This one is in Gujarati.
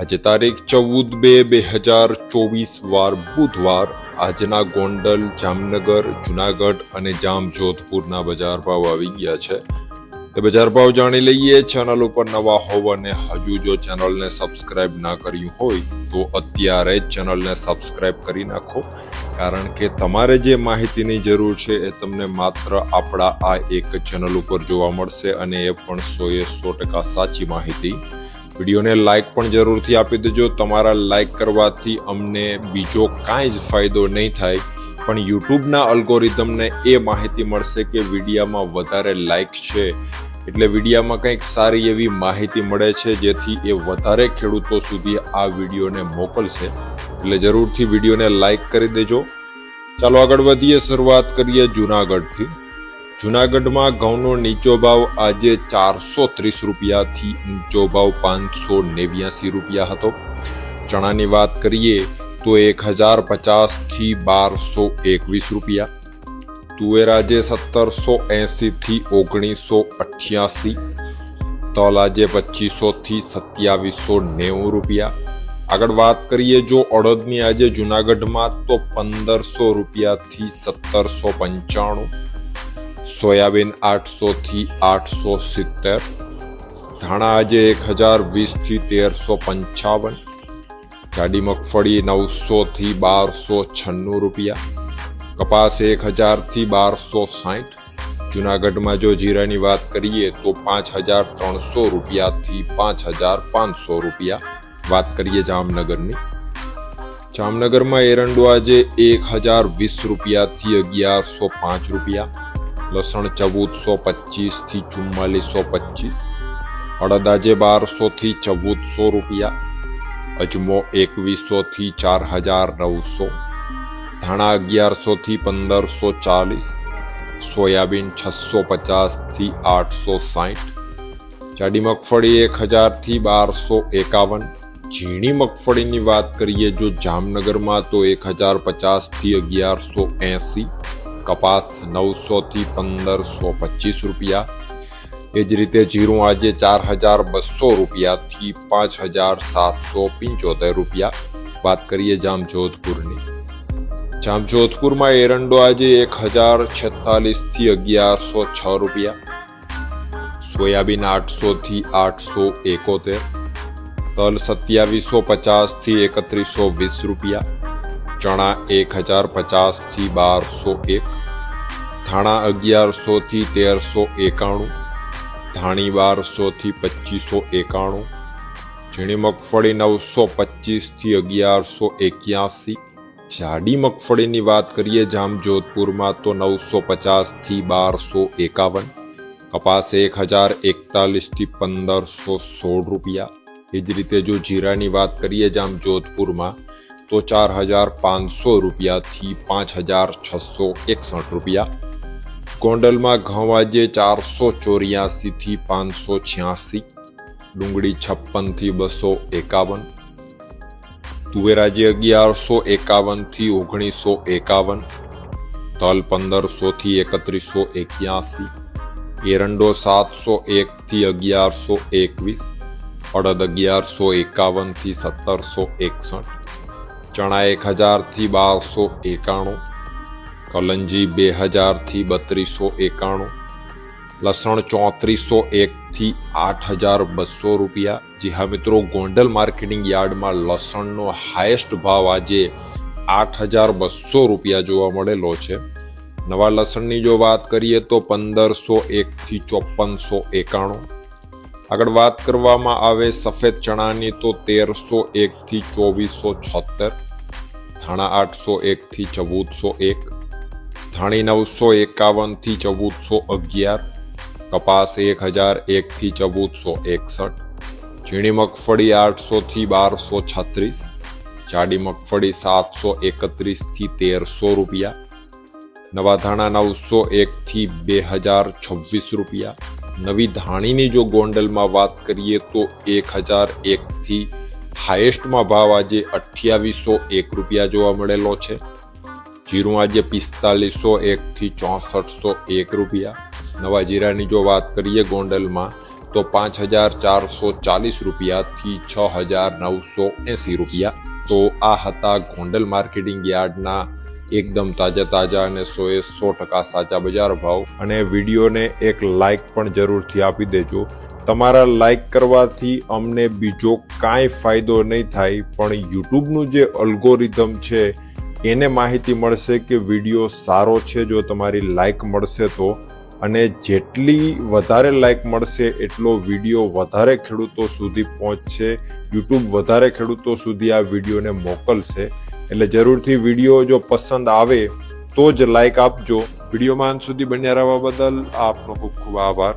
આજે તારીખ ચૌદ બે બે હજાર ચોવીસ વાર બુધવાર આજના ગોંડલ, જામનગર, જુનાગઢ અને જામજોધપુરના બજાર ભાવ આવી ગયા છે. તે બજાર ભાવ જાણી લઈએ ચેનલ ઉપર નવા હોવ અને હજુ જો ચેનલને સબસ્ક્રાઇબ ના કર્યું હોય, તો અત્યારે જ ચેનલને સબસ્ક્રાઇબ કરી નાખો. કારણ કે તમારે જે માહિતીની જરૂર છે એ તમને માત્ર આપણા આ એક ચેનલ ઉપર જોવા મળશે અને એ પણ સો એ સો ટકા સાચી માહિતી. વિડીયોને લાઇક પણ જરૂરથી આપી દેજો. તમારા લાઇક કરવાથી અમને બીજો કાંઈ જ ફાયદો નહીં થાય. પણ યુટ્યુબના અલ્ગોરિધમને એ માહિતી મળશે કે વિડીયામાં વધારે લાઇક છે. એટલે વિડીયામાં કંઈક સારી એવી માહિતી મળે છે, જેથી એ વધારે ખેડૂતો સુધી આ વિડીયોને મોકલશે. એટલે જરૂરથી વિડીયોને લાઇક કરી દેજો. ચાલો આગળ વધીએ. શરૂઆત કરીએ જુનાગઢથી. જુનાગઢમાં ઘઉંનો નીચો ભાવ આજે ચારસો ત્રીસ રૂપિયાથી ઊંચો ભાવ પાંચસો નેવ્યાસી રૂપિયા હતો. ચણાની વાત કરીએ તો એક હજાર પચાસથી બારસો એકવીસ રૂપિયા. તુવેર આજે સત્તરસો એંસીથી ઓગણીસો અઠ્યાસી. તલ આજે પચીસોથી સત્યાવીસો નેવું રૂપિયા. આગળ વાત કરીએ જો અડદની આજે જુનાગઢમાં તો પંદરસો રૂપિયાથી સત્તરસો પંચાણું. સોયાબીન આઠસોથી આઠસો સિત્તેર, ધાણા આજે એક હજાર વીસથી તેરસો પંચાવન, જાડી મગફળી નવસોથી બારસો છન્નું રૂપિયા, કપાસ એક હજારથી બારસો સાઠ, જુનાગઢમાં જો જીરાની વાત કરીએ તો પાંચ હજાર ત્રણસો રૂપિયાથી પાંચ હજાર પાંચસો રૂપિયા, વાત કરીએ જામનગરની. જામનગરમાં એરંડો આજે એક હજાર વીસ રૂપિયાથી અગિયારસો પાંચ રૂપિયા લસણ ચૌદસો પચીસથી ચુમ્માલીસો પચીસ, અડદ આજે બારસોથી ચૌદસો રૂપિયા, અજમો એકવીસોથી ચાર હજાર નવસો, ધાણા અગિયારસોથી પંદરસો ચાલીસ, સોયાબીન છસો પચાસથી આઠસો સાઠ, જાડી મગફળી એક હજારથી બારસો એકાવન, ઝીણી મગફળીની વાત કરીએ જો જામનગરમાં તો એક હજાર પચાસથી અગિયારસો એંસી કપાસ નવસોથી પંદરસો પચીસ રૂપિયા. એ જ રીતે જીરું આજે ચાર હજાર બસો રૂપિયાથી પાંચ હજાર સાતસો પંચોતેર રૂપિયા. વાત કરીએ જામજોધપુરની. જામજોધપુરમાં એરંડો આજે એક હજાર છેતાલીસથી અગિયારસો છ રૂપિયા. સોયાબીન આઠસોથી આઠસો એકોતેર. તલ સત્યાવીસો પચાસથી એકત્રીસો વીસ રૂપિયા. ચણા એક હજાર પચાસથી બારસો એક, ધાણા અગિયારસોથી તેરસો એકાણું, ધાણી બારસોથી પચીસો એકાણું, ઝીણી મગફળી નવસો પચીસથી અગિયારસો એક્યાસી. જાડી મગફળીની વાત કરીએ જામ જોધપુરમાં તો નવસો પચાસથી બારસો એકાવન, કપાસ એક હજાર એકતાલીસથી પંદરસો સોળ રૂપિયા. એ જ રીતે જો જીરાની વાત કરીએ જામ જોધપુરમાં તો ચાર હજાર પાંચસો રૂપિયાથી પાંચ હજાર છસો એકસઠ રૂપિયા. ગોંડલમાં ઘઉંવાજે ચારસો ચોર્યાસીથી પાંચસો છ્યાસી ડુંગળી છપ્પનથી બસો એકાવન તુવેરાજી અગિયારસો એકાવનથી ઓગણીસો એકાવન તલ પંદરસોથી એકત્રીસો એક્યાસી એરંડો સાતસો એકથી અગિયારસો એકવીસ અડદ અગિયારસો એકાવનથી સત્તરસો એકસઠ ચણા એક હજારથી બારસો એકાણું, કલંજી બે હજારથી બત્રીસો એકાણું, લસણ ચોત્રીસો એકથી આઠ હજાર બસો રૂપિયા. જી હા મિત્રો, ગોંડલ માર્કેટિંગ યાર્ડમાં લસણનો હાયેસ્ટ ભાવ આજે આઠ હજાર બસો રૂપિયા જોવા મળેલો છે. નવા લસણની જો વાત કરીએ તો પંદરસો એકથી ચોપનસો એકાણું આગળ વાત કરવામાં આવે સફેદ ચણાની તો તેરસો એકથી ચોવીસો છોતેર, ધાણા આઠસો એકથી ચૌદસો એક, ધાણી નવસો એકાવનથી ચૌદસો અગિયાર, કપાસ એક હજાર એકથી ચૌદસો એકસઠ, ઝીણી મગફળી આઠસોથી બારસો છત્રીસ, જાડી મગફળી સાતસો એકત્રીસથી તેરસો રૂપિયા, નવા ધાણા નવસો એકથી બે હજાર છવ્વીસ રૂપિયા નવી ધાણીની જો ગોંડલમાં વાત કરીએ તો એક હજાર એકથી હાઈએસ્ટમાં ભાવ આજે અઠ્યાવીસો એક રૂપિયા જોવા મળેલો છે. જીરું આજે પિસ્તાલીસો એકથી ચોસઠસો એક રૂપિયા. નવા જીરાની જો વાત કરીએ ગોંડલમાં, તો પાંચ હજાર ચારસો ચાલીસ રૂપિયાથી છ હજાર નવસો એંસી રૂપિયા. તો આ હતા ગોંડલ માર્કેટિંગ યાર્ડના એકદમ તાજા તાજા અને સોએ સો ટકા સાચા બજાર ભાવ. અને વિડીયોને એક લાઇક પણ જરૂરથી આપી દેજો. તમારા લાઇક કરવાથી અમને બીજો કાંઈ ફાયદો નહીં થાય, પણ યુટ્યુબનું જે અલ્ગોરિધમ છે, એને માહિતી મળશે કે વીડિયો સારો છે જો તમારી લાઈક મળશે તો. અને જેટલી વધારે લાઇક મળશે, એટલો વીડિયો વધારે ખેડૂતો સુધી પહોંચશે. યુટ્યુબ વધારે ખેડૂતો સુધી આ વિડીયોને મોકલશે. એટલે જરૂરથી વીડિયો જો પસંદ આવે તો જ લાઈક આપજો. વિડીયોમાં સુધી બન્યા રહેવા બદલ આપનો ખૂબ ખૂબ આભાર.